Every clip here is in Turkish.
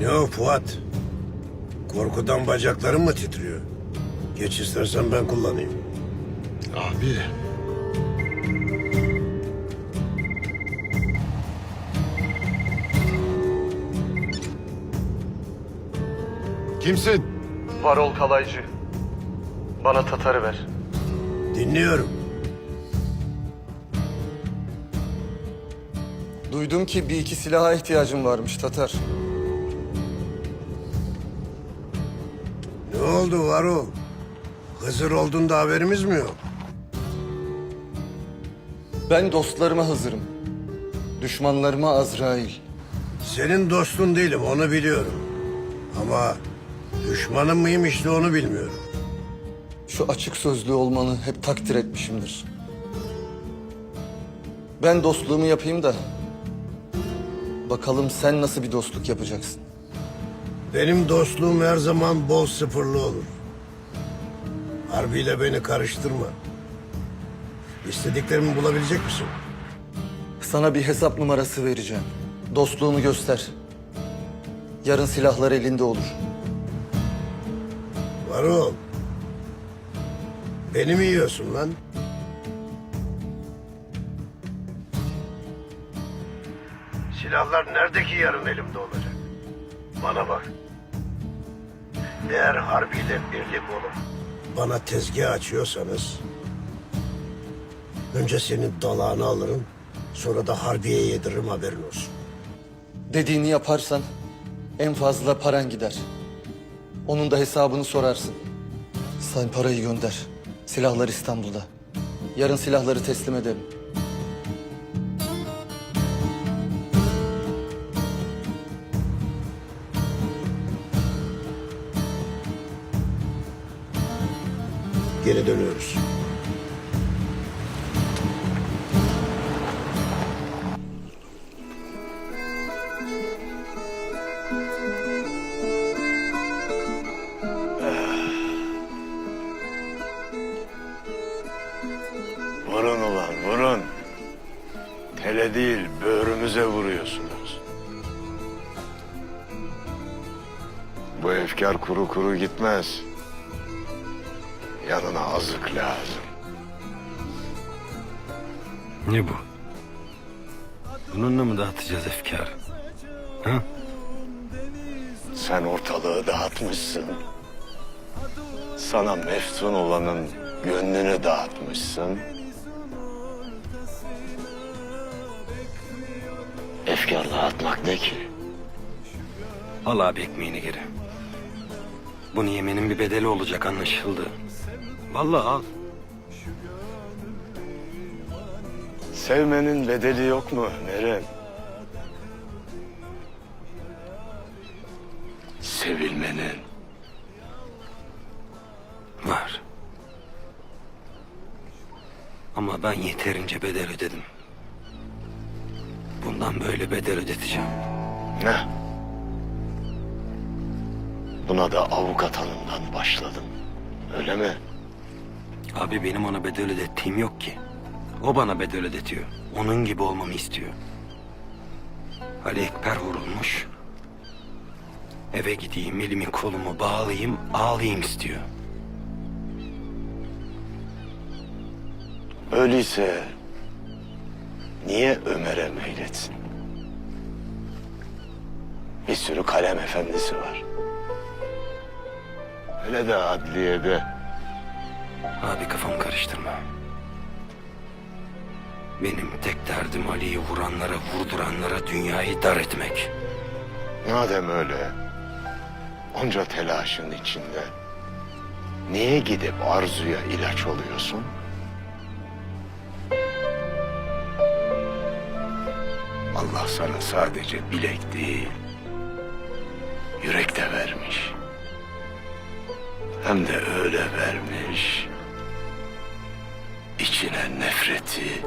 Ne o Fuat? Korkudan bacakların mı titriyor? Geç istersen ben kullanayım. Abi. Kimsin? Varol Kalaycı. Bana Tatar'ı ver. Dinliyorum. Duydum ki bir iki silaha ihtiyacım varmış Tatar. Oldu Varol? Hızır olduğunda haberimiz mi yok? Ben dostlarıma hazırım. Düşmanlarıma Azrail. Senin dostun değilim onu biliyorum. Ama düşmanın mıyım işte onu bilmiyorum. Şu açık sözlü olmanı hep takdir etmişimdir. Ben dostluğumu yapayım da... Bakalım sen nasıl bir dostluk yapacaksın? Benim dostluğum her zaman bol sıfırlı olur. Harbiyle beni karıştırma. İstediklerimi bulabilecek misin? Sana bir hesap numarası vereceğim. Dostluğunu göster. Yarın silahlar elinde olur. Varol. Beni mi yiyorsun lan? Silahlar nerede ki yarın elimde olacak? Bana bak. Eğer harbiyle birlik olup bana tezgah açıyorsanız... ...önce senin dalağını alırım, sonra da harbiye yediririm haberin olsun. Dediğini yaparsan en fazla paran gider. Onun da hesabını sorarsın. Sen parayı gönder. Silahlar İstanbul'da. Yarın silahları teslim ederim. Geri dönüyoruz. Vurun ulan vurun. Tele değil böğrümüze vuruyorsunuz. Bu efkar kuru kuru gitmez. Yanına azık lazım. Ne bu? Bununla mı dağıtacağız efkarı? Ha? Sen ortalığı dağıtmışsın. Sana meftun olanın gönlünü dağıtmışsın. Efkar dağıtmak ne ki? Al abi ekmeğini geri. Bunu yemenin bir bedeli olacak anlaşıldı. Vallahi al. Sevmenin bedeli yok mu Neren? Sevilmenin. Var. Ama ben yeterince bedel ödedim. Bundan böyle bedel ödeteceğim. Ne? Buna da avukat hanımdan başladım. Öyle mi? Abi benim ona bedel ödettiğim yok ki. O bana bedel ödetiyor. Onun gibi olmamı istiyor. Ali Ekber vurulmuş. Eve gideyim, elimi kolumu bağlayayım, ağlayayım istiyor. Öyleyse niye Ömer'e meyletsin? Bir sürü kalem efendisi var. Öyle de adliyede. Abi kafamı karıştırma. Benim tek derdim Ali'yi vuranlara, vurduranlara dünyayı dar etmek. Madem öyle, onca telaşın içinde niye gidip arzuya ilaç oluyorsun? Allah sana sadece bilek değil, yürek de vermiş. Hem de öyle vermiş. İçine nefreti,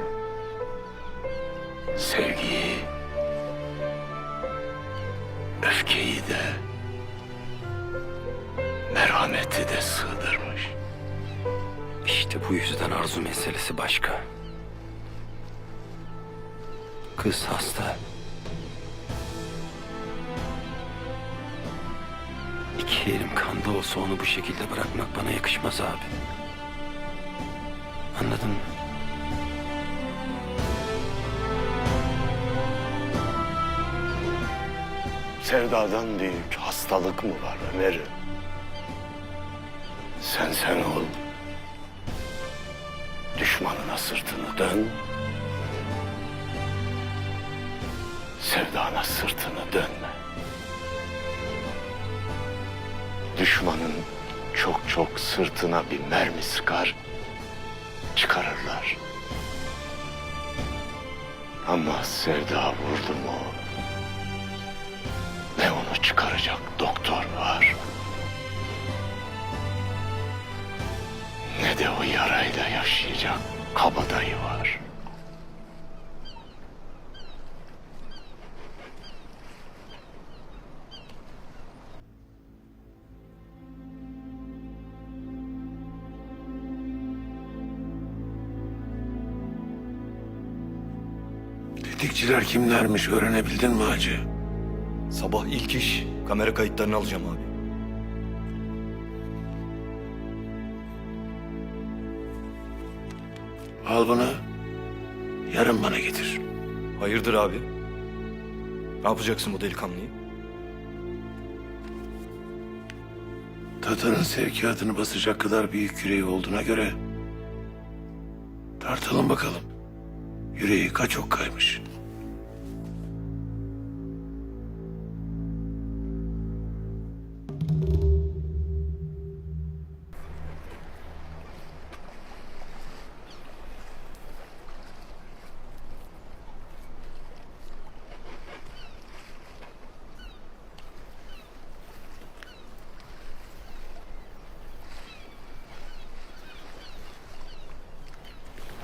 sevgiyi, öfkeyi de, merhameti de sığdırmış. İşte bu yüzden arzu meselesi başka. Kız hasta. İki elim kanda olsa onu bu şekilde bırakmak bana yakışmaz abi. Anladın mı? Sevdadan büyük hastalık mı var Ömer'im? Sen sen ol. Düşmanına sırtını dön. Sevdana sırtını dönme. Düşmanın çok çok sırtına bir mermi sıkar, çıkarırlar. Ama sevda vurdu mu ve onu çıkaracak doktor var. Ne de o yarayla yaşayacak kabadayı var. Tetikçiler kimlermiş öğrenebildin mi hacı? Sabah ilk iş kamera kayıtlarını alacağım abi. Al bunu. Yarın bana getir. Hayırdır abi? Ne yapacaksın bu delikanlıyı? Tatar'ın sevkiyatını basacak kadar büyük yüreği olduğuna göre... ...tartalım bakalım. Yüreği kaç ok kaymış.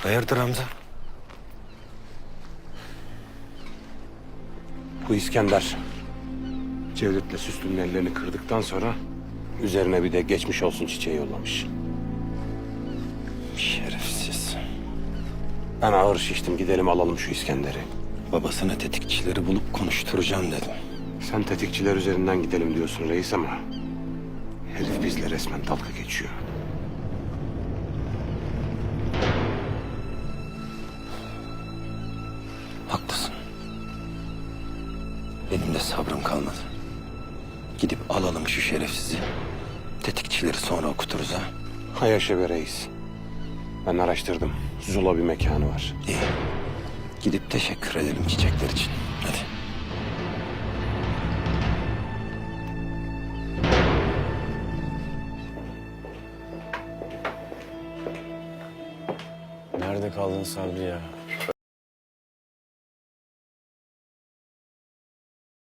Hayırdır Hamza? Bu İskender Cevdet'le Süslü'nün ellerini kırdıktan sonra üzerine bir de geçmiş olsun çiçeği yollamış. Şerefsiz. Ben ağır şiştim gidelim alalım şu İskender'i. Babasına tetikçileri bulup konuşturacağım dedim. Sen tetikçiler üzerinden gidelim diyorsun reis ama herif bizle resmen dalga geçiyor. Benim de sabrım kalmadı. Gidip alalım şu şerefsizi. Tetikçileri sonra okuturuz ha. Hay yaşa be reis. Ben araştırdım. Zula bir mekanı var. İyi. Gidip teşekkür edelim çiçekler için. Hadi. Nerede kaldın Sabri ya?